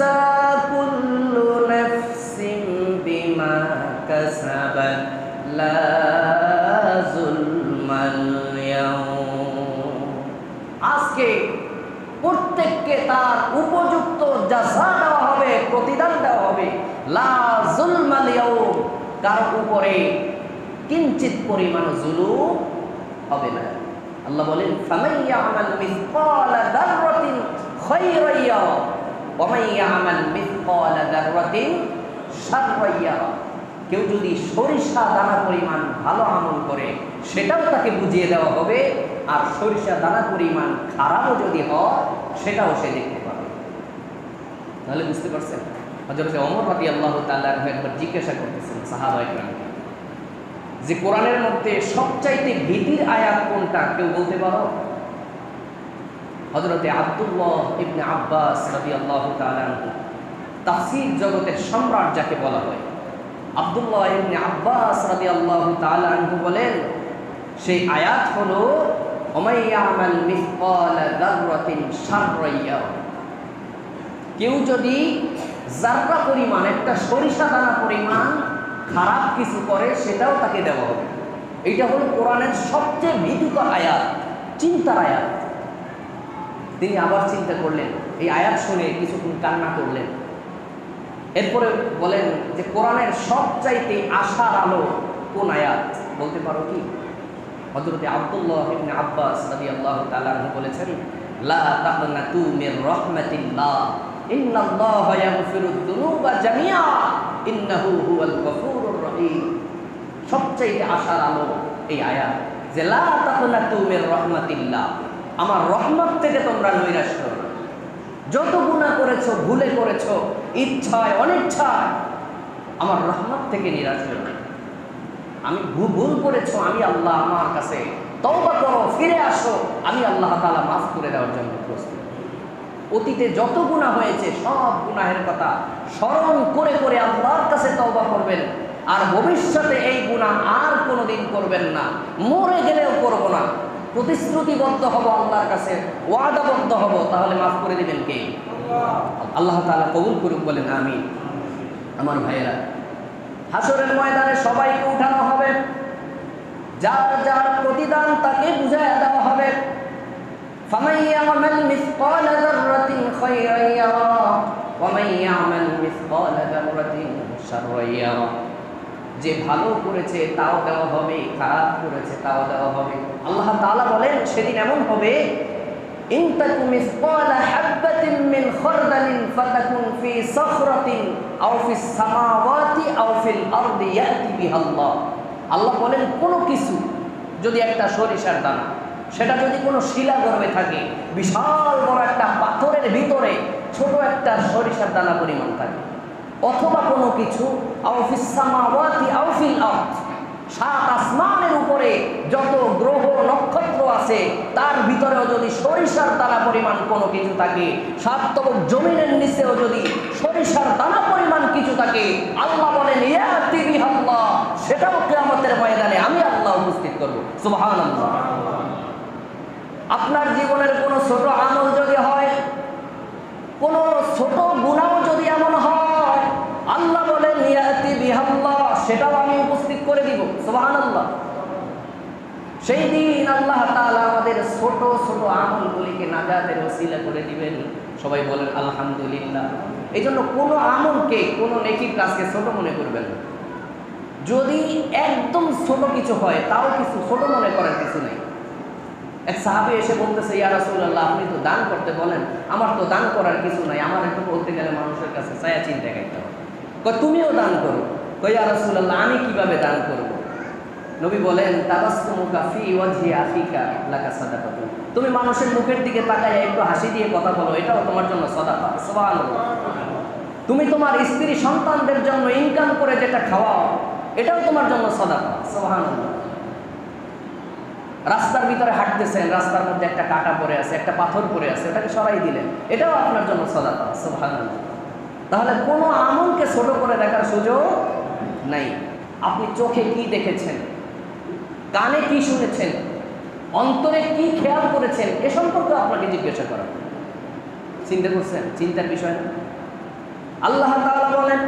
Thuja কুল্লু নাফসিন বিমা কাসাবাত লা যুলমাল আজকে প্রত্যেককে তার উপযুক্ত জাসা দেওয়া হবে, প্রতিদান দেওয়া হবে। লা জুলমাল ইয়াউম কার উপরে কিঞ্চিত পরিমাণ জুলু হবে না। আল্লাহ বলেন ফামাইয়া আমাল মিসকাল দাররাতিন খায়রা ইয়াউম কেউ যদি সরিষা দানা পরিমাণ ভালো আমল করে, সেটাও তাকে বুঝিয়ে দেওয়া হবে। আর সরিষা দানা পরিমাণ খারাপও যদি হয়, সেটাও সে দেখতে পাবে। তাহলে বুঝতে পারছেন? হজরত অমর আল্লাহ তাল্লাহ একবার জিজ্ঞাসা করতেছেন সাহাবা যে কোরআনের মধ্যে সবচাইতে ভীতির আয়াত কোনটা? কেউ বলতে পারো? হজরতে আব্দুল্লাহ ইবনে আব্বাস রাদি আল্লাহ তাফসির জগতের সম্রাট যাকে বলা হয়। আব্দুল্লাহ ইবনে আব্বাস রাদি আল্লাহ তালু বলেন, সেই আয়াত হল কেউ যদি জাররা পরিমাণ, একটা সরিষা দানা পরিমাণ খারাপ কিছু করে, সেটাও তাকে দেওয়া হবে। এইটা হলো কোরআনের সবচেয়ে ভীতিকর আয়াত, চিন্তার আয়াত। তিনি আবার চিন্তা করলেন, এই আয়াত শুনে কিছুক্ষণ কান্না করলেন। এরপরে বলেন যে, কোরআনের সবচাইতে আশার আলো কোন আয়াত? বলতে পারো কি? হজরতে আব্দুল্লাহ ইবনে আব্বাস তাআলা বলেছেন, লা তাকনাতু মির রাহমাতিল্লাহ, ইন্নাল্লাহা ইয়াগফিরুদ ইন্নাহু হুয়াল গফুরুর রহিম। সবচাইতে আশার আলো এই আয়াত যে, লা তাকনাতু মির রাহমাতিল্লাহ। আমার রহমত থেকে তোমরা নৈরাশ করো যত গুনাহ করেছ, ভুলে করেছ, ইচ্ছায়, অনিচ্ছায়, আমার রহমত থেকে নিরাশ না। আমি ভুল করেছ, আমি আল্লাহ আমার কাছে তওবা করো, ফিরে আসো, আমি আল্লাহ তালা মাফ করে দেওয়ার জন্য প্রস্তুত। অতীতে যত গুনাহ হয়েছে, সব গুনাহের কথা স্মরণ করে করে আল্লাহর কাছে তওবা করবেন। আর ভবিষ্যতে এই গুনাহ আর কোনোদিন করবেন না। মরে গেলেও করব না। প্রতিশ্রুতিবদ্ধ হব আল্লাহর কাছে ওয়াদাবদ্ধ হব তাহলে মাফ করে দিবেন কে আল্লাহ তাআলা কবুল করুক বলেন আমি আমার ভাইয়েরা হাসরের ময়দানে সবাইকে উঠানো হবে যার যার প্রতিদান তাকে বুঝাইয়া দেওয়া হবে فمن يعمل مثقال ذرة خيرا يرى ومن يعمل مثقال ذرة شرا يرى যে ভালো করেছে তাও দেওয়া হবে, খারাপ করেছে তাও দেওয়া হবে। আল্লাহ তাআলা বলেন, সেদিন এমন হবে আল্লাহ। বলেন, কোনো কিছু যদি একটা সরিষার দানা, সেটা যদি কোনো শিলা গর্ভে থাকে, বিশাল বড় একটা পাথরের ভিতরে ছোট একটা সরিষার দানা পরিমাণ থাকে। অথবা কোনো কিছু সাত আসমানের উপরে যত গ্রহ নক্ষত্র আছে, তার ভিতরেও যদি সরিষার দানা পরিমাণ কোনো কিছু থাকে সাততব জমিনের নিচেও যদি সরিষার দানা পরিমাণ কিছু থাকে, আল্লাহ বলেন বিহাল্লাহ সেটাও কিয়ামতের ময়দানে আমি আল্লাহ উপস্থিত করব। সুবহানাল্লাহ। আপনার জীবনের কোনো ছোট আমল যদি হয় কোনো ছোট গুণাও যদি এমন হয় আল্লাহ বলেন নিয়াতি বিহাল্লাহ সেটাও আমি উপস্থিত করে দিব। সুবহানাল্লাহ। সেই দিন আল্লাহ তাআলা আমাদের ছোট ছোট আমলগুলিকে নাজাতের ওসিলা করে দিবেন। সবাই বলেন, আলহামদুলিল্লাহ। এই জন্য কোনো আমলকে কোনো নেকির কাজকে ছোট মনে করবেন যদি একদম ছোট কিছু হয়, তাও কিছু ছোট মনে করার কিছু নেই। এক সাহাবি এসে বলতেছে, ইয়া রাসূলুল্লাহ, আপনি তো দান করতে বলেন। আমার তো দান করার কিছু নাই। আমার একটু বলতে গেলে মানুষের কাছে ছায়া চিন্তা খাইতে হবে তুমিও দান করো। কই, ইয়া রাসূলুল্লাহ, আমি কীভাবে দান করব? নবী বলেন তুমি মানুষের মুখের দিকে তাকায় একটু হাসি দিয়ে কথা বলো, এটাও তোমার জন্য সাদাকা, সুবহানাল্লাহ। তুমি তোমার স্ত্রী সন্তানদের জন্য ইনকাম করে যেটা খাওয়াও, এটাও তোমার জন্য সাদাকা, সুবহানাল্লাহ। রাস্তার ভিতরে হাঁটতেছেন, রাস্তার মধ্যে একটা কাটা পড়ে আছে, একটা পাথর পড়ে আছে ওটাকে সরাই দিলেন, এটাও আপনার জন্য সদাকা, সুবহানাল্লাহ। তাহলে কোনো আমলকে ছোট করে দেখার সুযোগ নাই। আপনি চোখে কি দেখেছেন? কানে কি শুনেছেন? অন্তরে কি খেয়াল করেছেন? এ সম্পর্কে আপনাকে জিজ্ঞাসা করা। চিন্তা করছেন? চিন্তার বিষয় না? আল্লাহ বলেন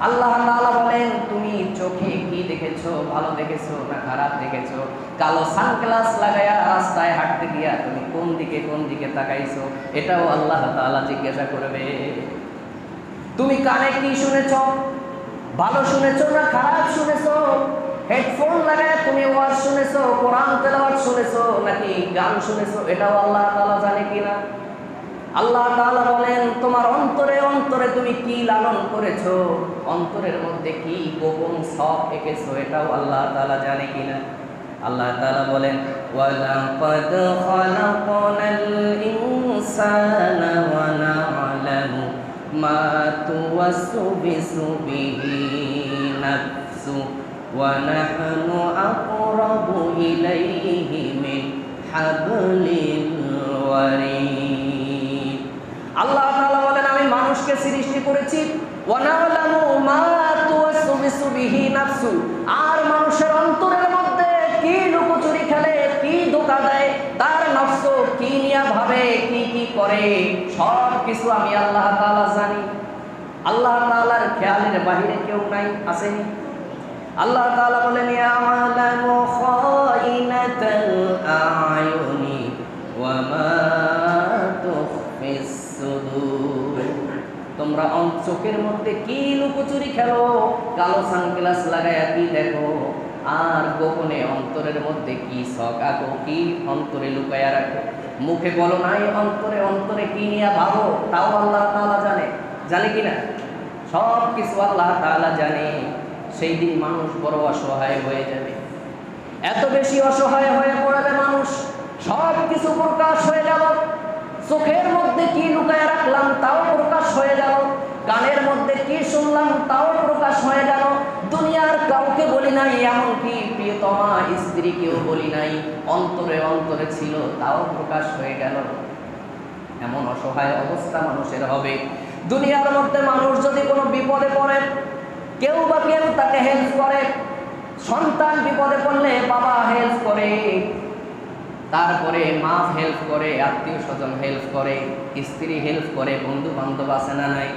আল্লাহ তাআলা বলেন তুমি চোখে কি দেখেছ, ভালো দেখেছ না খারাপ দেখেছ? কালো সানগ্লাস লাগায়া রাস্তায় হাঁটতে গিয়া তুমি কোন দিকে কোন দিকে তাকাইছো? এটাও আল্লাহ তাআলা জিজ্ঞাসা করবে। তুমি কানে কি শুনেছ? ভালো শুনেছো না খারাপ শুনেছো? হেডফোন লাগায় তুমি ওয়াজ শুনেছো, কোরআন তেলাওয়াত শুনেছো, নাকি গান শুনেছো? এটাও আল্লাহ তাআলা জানে কিনা? আল্লাহ তাআলা বলেন, তোমার তুমি কি লালন করেছ? অন্তরের মধ্যে কি গোপন সব এঁকেছো? এটাও আল্লাহ তালা জানে কিনা। আল্লাহ তালা বলেন, ওয়ালাকাদ খালাকনাল ইনসানা ওয়া না'লামু মা তুওয়াসবিসু বিহি নাফসু হাবলিল ওয়ারিদ আল্লাহ তাআলা বলেন আমি মানুষকে সৃষ্টি করেছি। আর মানুষের অন্তরের মধ্যে কি লুকোচুরি খেলে, কি ধোকা দেয়, তার নফস কি নিয়া ভাবে, কি কি করে, সব কিছু আমি আল্লাহ তাআলা জানি। আল্লাহ তাআলার খেয়ালের বাহিরে কেউ নাই, আসেনি। আল্লাহ তাআলা বলেন ইয়ালামু খাইনাতাল আয়ুনি ওয়া মা তোমরা চোখের মধ্যে কি লুকোচুরি খেলো? কালো সানগ্লাস লাগায়া কি দেখো? আর গোপনে অন্তরের মধ্যে কি শখ আঁকো? কি অন্তরে লুকায়া রাখো? মুখে বলো নাই অন্তরে অন্তরে কি নিয়ে ভাবো? তাও আল্লাহ তালা জানে। জানে কি না? সব কিছু আল্লাহ তালা জানে। সেই দিন মানুষ বড় অসহায় হয়ে যাবে। এত বেশি অসহায় হয়ে পড়বে মানুষ সব কিছু প্রকাশ হয়ে গেল। চোখের মধ্যে কি লুকায় রাখলাম তাও হয়ে গেল। কানের মধ্যে কি শুনলাম তাও প্রকাশ হয়ে গেল। দুনিয়ার কাউকে বলি নাই, এমনকি প্রিয়তমা স্ত্রীকেও বলি নাই। অন্তরে অন্তরে ছিল, তাও প্রকাশ হয়ে গেল। এমন অসহায় অবস্থা মানুষের হবে। দুনিয়ার মধ্যে মানুষ যদি কোনো বিপদে পড়ে, কেউ বা কেউ তাকে হেল্প করে। সন্তান বিপদে পড়লে বাবা হেল্প করে। তারপরে মা হেল্প করে, আত্মীয় স্বজন হেল্প করে, স্ত্রী হেল্প করে বন্ধু বান্ধব আছে না নাই,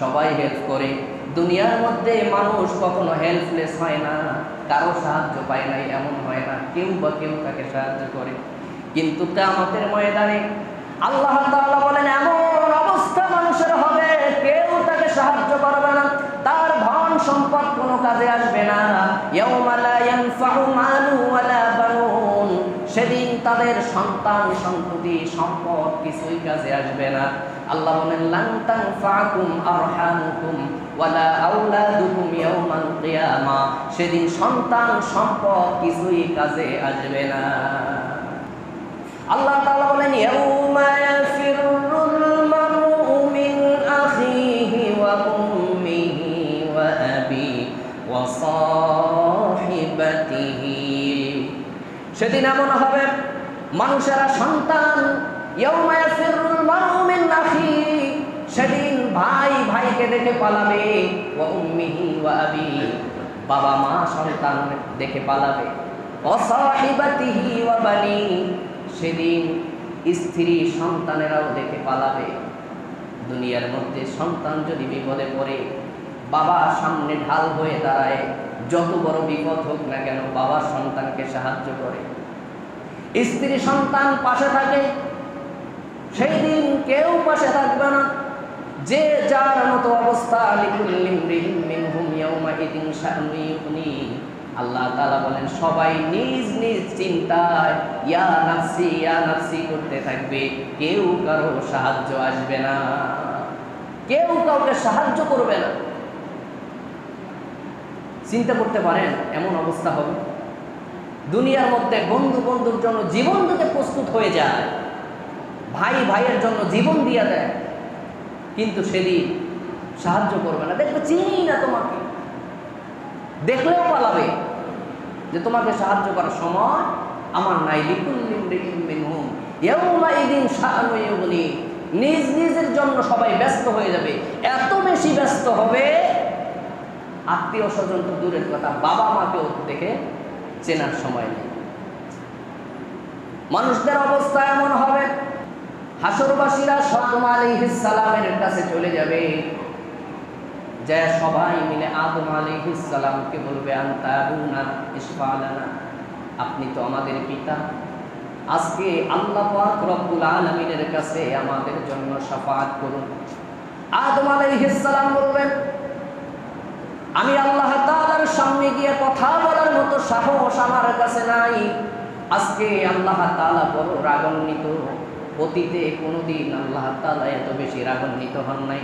সবাই হেল্প করে। দুনিয়ার মধ্যে মানুষ কখনো হেল্পলেস হয় না, কারও সাহায্য পায় নাই, এমন হয় না, কেউ বা কেউ তাকে সাহায্য করে। কিন্তু কামতের ময়দানে আল্লাহ বলেন, এমন অবস্থা মানুষের হবে, কেউ তাকে সাহায্য করবে না, তার ধন সম্পদ কোনো কাজে আসবে না। সেদিন তাদের সন্তান সন্ততি সম্পদ কিছুই কাজে আসবে না। আল্লাহ বলেন, লান তানফাকুম আরহামুকুম ওয়ালা আওলাদুকুম ইয়াউমাল কিয়ামা। সেদিন সন্তান, সম্পদ কিছুই কাজে আসবে না। আল্লাহ তাআলা বলেন, ইয়াউমা ইয়াফিরুল মারউ মিন আখিহি ওয়া উম্মিহি ওয়া আবি ওয়া সাহিবাতিহি। সেদিন এমন হবে, মানুষেরা সন্তান সেদিন ভাই ভাইকে দেখে পালাবে বাবা মা সন্তান দেখে পালাবে। সেদিন স্ত্রী সন্তানেরাও দেখে পালাবে। দুনিয়ার মধ্যে সন্তান যদি বিপদে পড়ে, বাবা সামনে ঢাল হয়ে দাঁড়ায় যত বড় বিপদ হোক না কেন বাবা সন্তানকে সাহায্য করে। স্ত্রী সন্তান পাশে থাকে, সেই দিন কেউ পাশে থাকবে না। যে যার মতো অবস্থা আল্লাহ তাআলা বলেন, সবাই নিজ নিজ চিন্তায় ইয়া নাফসি ইয়া নাফসি করতে থাকবে। কেউ কারও সাহায্য আসবে না। কেউ কাউকে সাহায্য করবে না। চিন্তা করতে পারেন, এমন অবস্থা হবে। দুনিয়ার মধ্যে বন্ধু বন্ধুর জন্য জীবন দিতে প্রস্তুত হয়ে যায়, ভাই ভাইয়ের জন্য জীবন দিয়ে দেয়, কিন্তু সেদিন সাহায্য করবে না। দেখবে চিনি না তোমাকে। দেখলেও পালাবে যে তোমাকে সাহায্য করার সময় আমার নাই। নিজ নিজের জন্য সবাই ব্যস্ত হয়ে যাবে। এত বেশি ব্যস্ত হবে আত্মীয় স্বজন তো দূরের কথা, বাবা মাকেও দেখে চেনার সময় নেই। মানুষদের অবস্থা এমন হবে, হাসরবাসীরা সদম আলাইহিস সালামের কাছে চলে যাবে। যে সবাই মিলে আদম আলাইহিস সালামকে বলবে, আনতা আবুনা ইসফালানা আপনি তো আমাদের পিতা। আজকে আল্লাহ রব্বুল আলামিনের কাছে আমাদের জন্য শাফাআত করুন। আদম আলাইহিস সালাম বলবেন আমি আল্লাহ তাআলার সামনে গিয়ে কথা বলার মতো সাহস আমার কাছে নাই। আজকে আল্লাহ তাআলা বড় রাগান্বিত। অতীতে কোনোদিন আল্লাহ তাআলা এত বেশি রাগান্বিত হন নাই।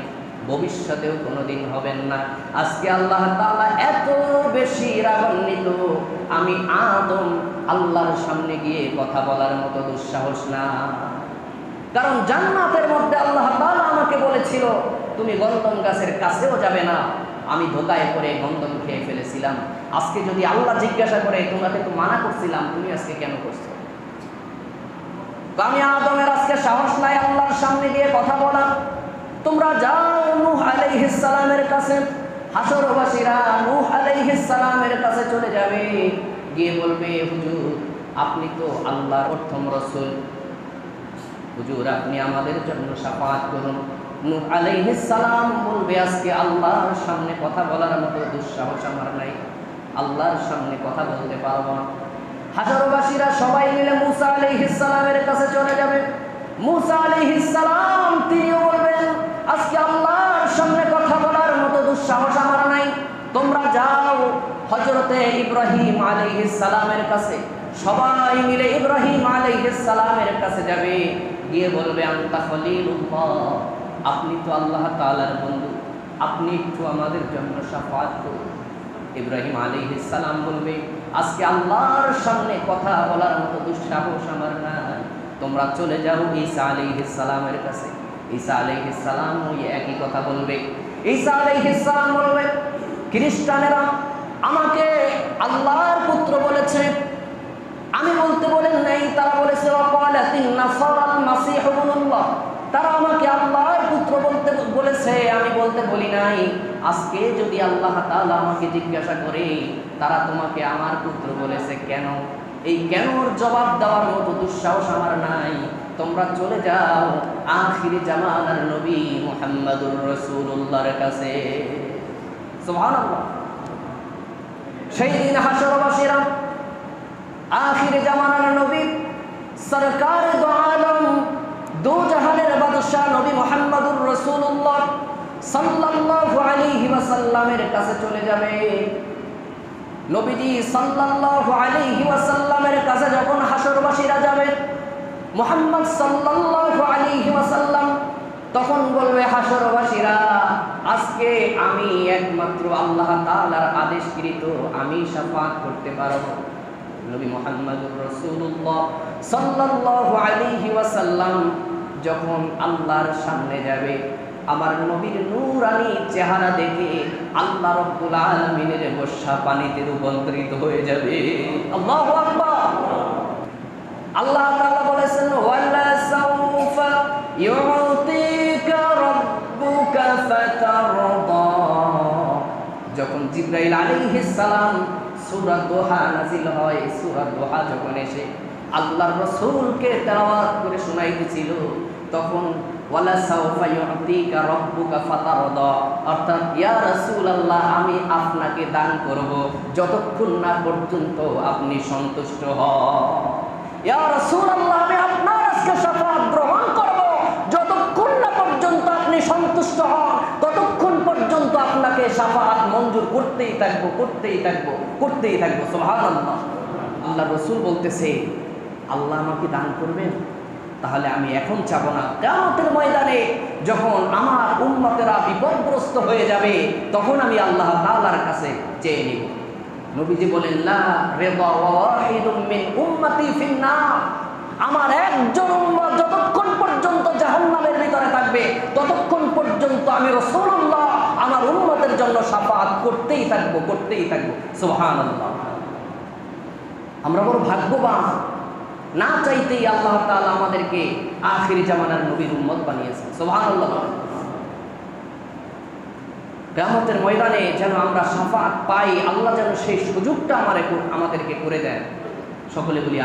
ভবিষ্যতেও কোনোদিন হবেন না। আজকে আল্লাহ তাআলা এত বেশি রাগান্বিত। আমি আদম আল্লাহর সামনে গিয়ে কথা বলার মতো দুঃসাহস না। কারণ জান্নাতের মধ্যে আল্লাহ তাআলা আমাকে বলেছিল, তুমি গন্ধম গাছের কাছেও যাবে না। আমি ধোকায় পড়ে গন্ধম খেয়ে ফেলেছিলাম। আজকে যদি আল্লাহ জিজ্ঞাসা করে, তোমাকে তো মানা করছিলাম, তুমি আজকে কেন করছ? আমি আদমের আজকে সাহস নাই আল্লাহর সামনে গিয়ে কথা বলা তোমরা যাও নূহ আলাইহিস সালামের কাছে। হাসরবাসীরা নূহ আলাইহিস সালামের কাছে চলে যাবে। গিয়ে বলবে, হুজুর, আপনি তো আল্লাহর প্রথম রসুল। হুজুর, আপনি আমাদের জন্য সাফাত করুন। নূহ আলাইহিস সালাম বলবে, আজকে আল্লাহর সামনে কথা বলার মতো দুঃসাহস আমার নাই। আল্লাহর সামনে কথা বলতে পারব না। হাজারবাসীরা সবাই মিলে মুসা আলাইহিস সালামের কাছে চলে যাবে। মুসা আলাইহিস সালাম তিনিও বলবেন, আজকে আল্লাহর সামনে কথা বলার মতো দুঃসাহস আমার নাই। তোমরা যাও হজরতে ইব্রাহিম আলাইহিস সালামের কাছে। সবাই মিলে ইব্রাহিম আলাইহিস সালামের কাছে যাবে। গিয়ে বলবে, আন্তা খলিলুল্লাহ। আপনি তো আল্লাহ তাআলার বন্ধু। আপনি একটু আমাদের জন্য শাফাত করুন। ইব্রাহিম আলাইহিস সালাম বলবে, আজকে আল্লাহর সামনে কথা বলার মতো দুঃসাহস আমার নাই। তোমরা চলে যাও ঈসা আলাইহিস সালামের কাছে। ঈসা আলাইহিস সালাম ওই একই কথা বলবে। ঈসা আলাইহিস সালাম বলবে, খ্রিস্টানেরা আমাকে আল্লাহর পুত্র বলেছে আমি বলতে বলেন নাই তারা বলেছে ওয়াকালাতিন নাসারাল মাসীহ ইবনুল্লাহ তারা আমাকে আল্লাহর পুত্র বলতে বলেছে, আমি বলতে বলি নাই, আজকে যদি আল্লাহ তাআলা আমাকে জিজ্ঞাসা করে, তারা তোমাকে আমার পুত্র বলেছে কেন? এই কেনর জবাব দেওয়ার মতো দুঃসাহস আমার নাই। তোমরা চলে যাও আখিরি জামানার নবী মুহাম্মাদুর রাসূলুল্লাহর কাছে। সুবহানাল্লাহ। সেই দিন হাসরবাসীরা আখিরে জামানার নবী সরকার দো আলম দো জাহানের বাদশাহ নবী মোহাম্মদুর রসুল্লাহ সাল্লাল্লাহু আলাইহি ওয়াসাল্লামের কাছে চলে যাবে। নবীজি সাল্লাল্লাহু আলাইহি ওয়াসাল্লামের কাছে যখন হাসরবাসীরা যাবে, মোহাম্মদ সাল্লাল্লাহু আলাইহি ওয়াসাল্লাম তখন বলবে, হাসরবাসীরা, আজকে আমি একমাত্র আল্লাহ তাআলার আদেশকৃত, আমি শাফাত করতে পারব। নবী মোহাম্মদুর রসুল্লাহ সাল্লাল্লাহু আলাইহি ওয়াসাল্লাম যখন আল্লাহর সামনে যাবে, আমার নবীর নূরানি চেহারা দেখে আল্লাহ রব্বুল আলামিনের বর্ষা পানিতে রূপান্তরিত হয়ে যাবে। আল্লাহু আল্লাহ তাআলা বলেছেন, ওয়ালা সাউফা ইউতিকা রাব্বুকা ফাতারদা। যখন জিব্রাইল আলাইহিস সালাম সূরা দোহা নাজিল হয়, সূরা দোহা যখন এসে আল্লাহর রাসূলকে তেলাওয়াত করে শোনাইতেছিল তখন অর্থাৎ আমি আপনাকে দান করব যতক্ষণ না পর্যন্ত আপনি সন্তুষ্ট আমি আপনার আজকে শাফাত গ্রহণ করব যতক্ষণ না পর্যন্ত আপনি সন্তুষ্ট হন, ততক্ষণ পর্যন্ত আপনাকে মঞ্জুর করতেই থাকব করতেই থাকব করতেই থাকব। আল্লাহ রসুল বলতেছে, আল্লাহ আমাকে দান করবেন? তাহলে আমি এখন চাব না। কেমতের ময়দানে যখন আমার উন্মতেরা বিপদগ্রস্ত হয়ে যাবে, তখন আমি আল্লাহ তাআলার কাছে চেয়ে নিব। নবীজি বলেন আমার একজন উম্মত যতক্ষণ পর্যন্ত জাহান্নামের ভিতরে থাকবে, ততক্ষণ পর্যন্ত আমি রাসূলুল্লাহ আমার উন্মতের জন্য শাফাআত করতেই থাকব করতেই থাকব। সুবহানাল্লাহ। আমরা বড় ভাগ্যবান। না চাইতেই আল্লাহ তালা আমাদেরকে আখির জামানার নবীর উম্মত বানিয়েছেন। সোহান আল্লাহ গ্রামতের ময়দানে যেন আমরা সাফাত পাই, আল্লাহ যেন সেই সুযোগটা আমার আমাদেরকে করে দেন। সকলে বলি